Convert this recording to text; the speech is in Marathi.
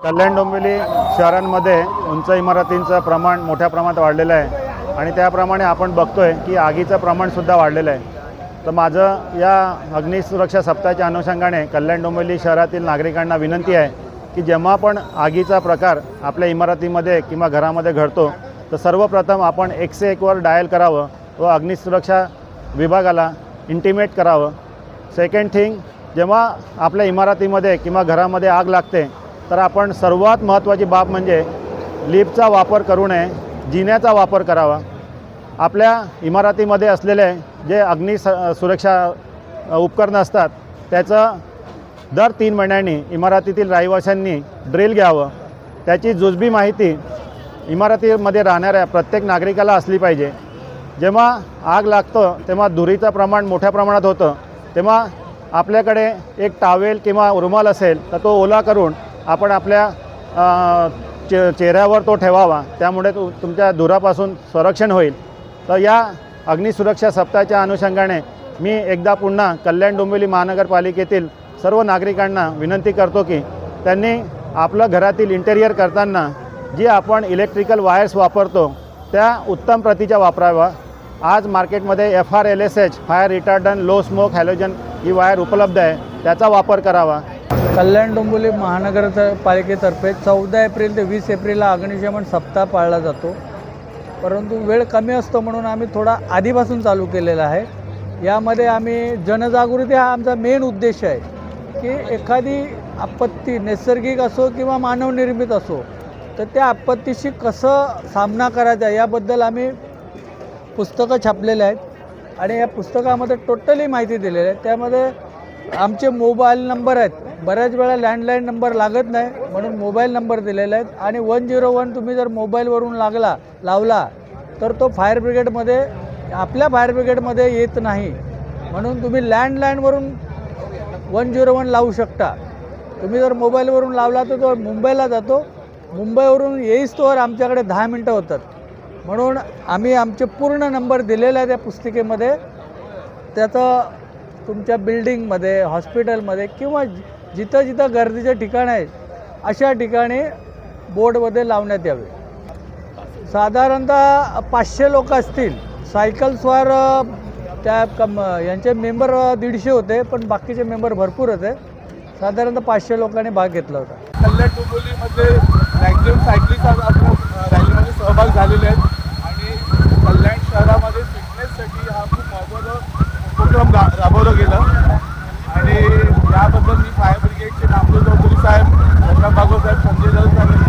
कल्याण डोंबिवली शहरांमध्ये उंच इमारतींचं प्रमाण मोठ्या प्रमाणात वाढलेलं आहे. आणि त्याप्रमाणे आपण बघतोय की आगीचं प्रमाणसुद्धा वाढलेलं आहे. तर माझं या अग्निसुरक्षा सप्ताहाच्या अनुषंगाने कल्याण डोंबिवली शहरातील नागरिकांना विनंती आहे की जेव्हा पण आगीचा प्रकार आपल्या इमारतीमध्ये किंवा घरामध्ये घडतो तर सर्वप्रथम आपण एकशे एकवर डायल करावं व अग्निसुरक्षा विभागाला इंटिमेट करावं. सेकंड थिंग जेव्हा आपल्या इमारतीमध्ये किंवा घरामध्ये आग लागते तर आपण सर्वात महत्त्वाची बाब म्हणजे लिफ्टचा वापर करू नये जिन्याचा वापर करावा. आपल्या इमारतीमध्ये असलेले जे अग्नि स सुरक्षा उपकरणं असतात त्याचं दर तीन महिन्यांनी इमारतीतील रहिवाशांनी ड्रिल घ्यावं. त्याची जुजबी माहिती इमारतीमध्ये राहणाऱ्या प्रत्येक नागरिकाला असली पाहिजे. जेव्हा आग लागतं तेव्हा धुरीचं प्रमाण मोठ्या प्रमाणात होतं तेव्हा आपल्याकडे एक टावेल किंवा रुमाल असेल तर तो ओला करून आपण आपल्या चे चेहऱ्यावर तो ठेवावा. त्यामुळे तु तुमच्या धुरापासून संरक्षण होईल. तर या अग्निसुरक्षा सप्ताहाच्या अनुषंगाने मी एकदा पुन्हा कल्याण डोंबिवली महानगरपालिकेतील सर्व नागरिकांना विनंती करतो की त्यांनी आपलं घरातील इंटेरियर करताना जी आपण इलेक्ट्रिकल वायर्स वापरतो त्या उत्तम प्रतीच्या वापराव्या आज मार्केटमध्ये F R L S H fire retardant low smoke halogen ही वायर उपलब्ध आहे त्याचा वापर करावा. कल्याण डोंबिवली महानगरपालिकेतर्फे चौदा एप्रिल ते वीस एप्रिलला अग्निशमन सप्ताह पाळला जातो. परंतु वेळ कमी असतो म्हणून आम्ही थोडा आधीपासून चालू केलेला आहे. यामध्ये आम्ही जनजागृती हा आमचा मेन उद्देश आहे की एखादी आपत्ती नैसर्गिक असो किंवा मानवनिर्मित असो तर त्या आपत्तीशी कसं सामना करायचा याबद्दल आम्ही पुस्तकं छापलेले आहेत. आणि या पुस्तकामध्ये टोटली माहिती दिलेली आहे. त्यामध्ये आमचे मोबाईल नंबर आहेत. बऱ्याच वेळा लँडलाईन नंबर लागत नाही म्हणून मोबाईल नंबर दिलेले आहेत. आणि वन झिरो वन तुम्ही जर मोबाईलवरून लागला लावला तर तो फायर ब्रिगेडमध्ये आपल्या फायर ब्रिगेडमध्ये येत नाही. म्हणून तुम्ही लँडलाईनवरून वन झिरो वन लावू शकता. तुम्ही जर मोबाईलवरून लावला तर तो मुंबईला जातो. मुंबईवरून येईस्तोवर आमच्याकडे दहा मिनटं होतात. म्हणून आम्ही आमचे पूर्ण नंबर दिलेले आहे त्या पुस्तिकेमध्ये. त्याचं तुमच्या बिल्डिंगमध्ये हॉस्पिटलमध्ये किंवा जिथं जिथं गर्दीचे ठिकाण आहे अशा ठिकाणी बोर्डमध्ये लावण्यात यावे. साधारणतः पाचशे लोक असतील. सायकल्सवर त्या कम यांचे मेंबर दीडशे होते पण बाकीचे मेंबर भरपूर होते. साधारणतः पाचशे लोकांनी भाग घेतला होता. कल्याण डोंबिवलीमध्ये मॅक्झिमम सायकलिस्ट त्यानंतर मी फायर ब्रिगेडचे नामदेव चौधरी साहेब रत्ना साहेब संजय जाधव साहेब